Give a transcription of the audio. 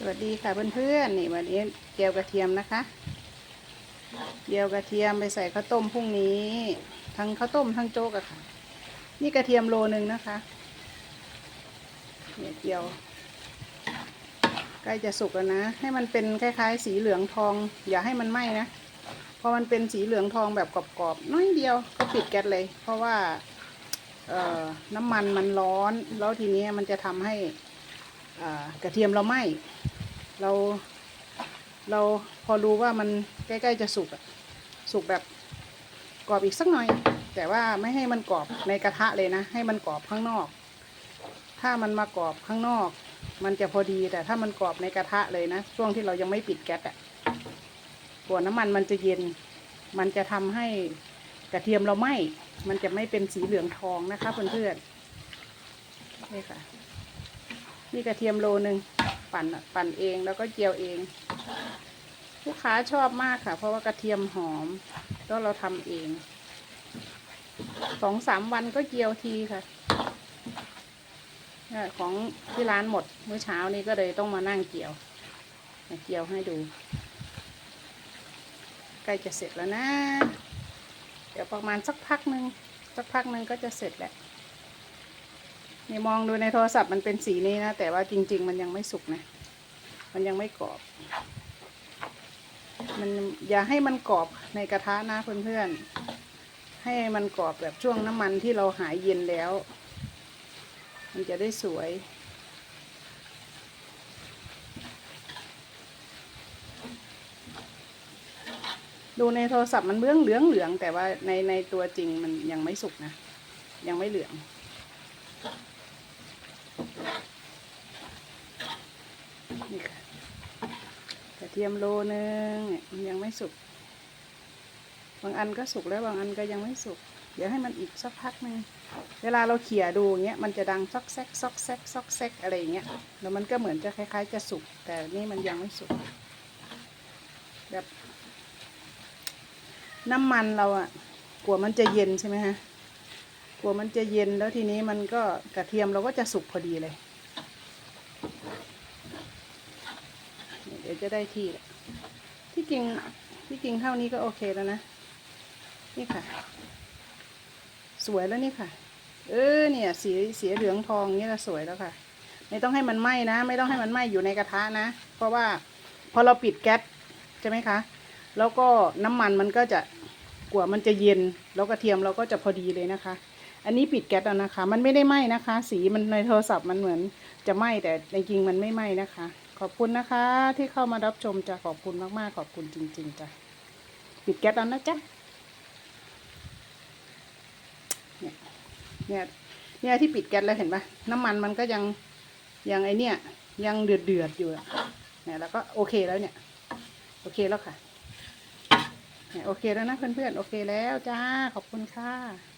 สวัสดีค่ะเพื่อนๆนี่วันนี้เจียวกระเทียมนะคะเจียวกระเทียมไปใส่ข้าวต้มพรุ่งนี้ ทั้งข้าวต้มทั้งโจ๊กอะค่ะ นี่กระเทียมโลนึงนะคะเนี่ยเจียวใกล้จะสุกแล้วนะ ให้มันเป็นคล้ายๆ สีเหลืองทอง อย่าให้มันไหม้นะพอมันเป็นสีเหลืองทองแบบกรอบๆน้อยเดียวก็ปิดแก๊สเลย เพราะว่าเอ่อน้ำมันมันร้อน แล้วทีนี้มันจะทำให้ กระเทียมเราไหม้เราเราพอรู้ว่ามันใกล้ๆจะสุกสุกแบบกรอบอีกสักหน่อย แต่ว่าไม่ให้มันกรอบในกระทะเลยนะ ให้มันกรอบข้างนอก ถ้ามันมากรอบข้างนอก มันจะพอดีแต่ถ้ามันกรอบในกระทะเลยนะช่วงที่เรายังไม่ปิดแก๊สอะหัวน้ำมันมันจะเย็น มันจะทำให้กระเทียมเราไหม้มันจะไม่เป็นสีเหลืองทองนะคะเพื่อนๆนี่ค่ะ นี่กระเทียมโลนึงปั่นปั่นเองแล้วก็เจียวเอง ลูกค้าชอบมากค่ะ เพราะว่ากระเทียมหอมแล้วเราทำเองสองสามวันก็เจียวทีค่ะของที่ร้านหมดเมื่อเช้านี้ก็เลยต้องมานั่งเกี่ยวเกี่ยวให้ดู ใกล้จะเสร็จแล้วนะ เดี๋ยวประมาณสักพักหนึ่งสักพักหนึ่งก็จะเสร็จแหล้ว นี่มองดูในโทรศัพท์มันเป็นสีนี้นะ แต่ว่าจริง ๆ มันยังไม่สุกนะ มันยังไม่กรอบ มันอย่าให้มันกรอบในกระทะนะเพื่อนๆ ให้มันกรอบแบบช่วงน้ำมันที่เราหายเย็นแล้ว มันจะได้สวยดูในโทรศัพท์มันเบื้องเหลืองเหลืองแต่ว่าในในตัวจริงมันยังไม่สุกนะ ยังไม่เหลือง นี่ค่ะกระเทียมโลนึงเนี่ยมันยังไม่สุก บางอันก็สุกแล้วบางอันก็ยังไม่สุก เดี๋ยวให้มันอีกสักพักหนึง เวลาเราเขี่ยดูอย่างเงี้ยมันจะดังซอกแซกซอกแซกซอกแซกอะไรอย่างเงี้ย แล้วมันก็เหมือนจะคล้าย ๆ จะสุก แต่นี่มันยังไม่สุก แบบน้ำมันเราอะกลัวมันจะเย็นใช่ไหมฮะ กลัวมันจะเย็นแล้วทีนี้มันก็กระเทียมเราก็จะสุกพอดีเลย เดี๋ยวจะได้ที่ละที่จริงที่จริงเท่านี้ก็โอเคแล้วนะ นี่ค่ะ สวยแล้วนี่ค่ะ เออเนี่ยสีสีเหลืองทองนี่ก็สวยแล้วค่ะ ไม่ต้องให้มันไหม้นะ ไม่ต้องให้มันไหม้อยู่ในกระทะนะ เพราะว่าพอเราปิดแก๊สใช่ไหมคะ แล้วก็น้ำมันมันก็จะกว่ามันจะเย็น แล้วกระเทียมเราก็จะพอดีเลยนะคะ อันนี้ปิดแก๊สแล้วนะคะ มันไม่ได้ไหม้นะคะ สีมันในโทรศัพท์มันเหมือนจะไหม้แต่ในจริงมันไม่ไหม้นะคะ ขอบคุณนะคะ ที่เข้ามารับชมจะขอบคุณมากๆ ขอบคุณจริง ๆจ้ะปิดแก๊สแล้วนะจ๊ะเนี่ยเนี่ยเนี่ยที่ปิดแก๊สแล้วเห็นปะน้ำมันมันก็ยังยังไอเนี่ย ยังเดือดเดือดๆอยู่เนี่ยแล้วก็โอเคแล้วเนี่ย โอเคแล้วค่ะเนี่ยโอเคแล้วนะเพื่อนๆโอเคแล้วจ้าขอบคุณค่ะ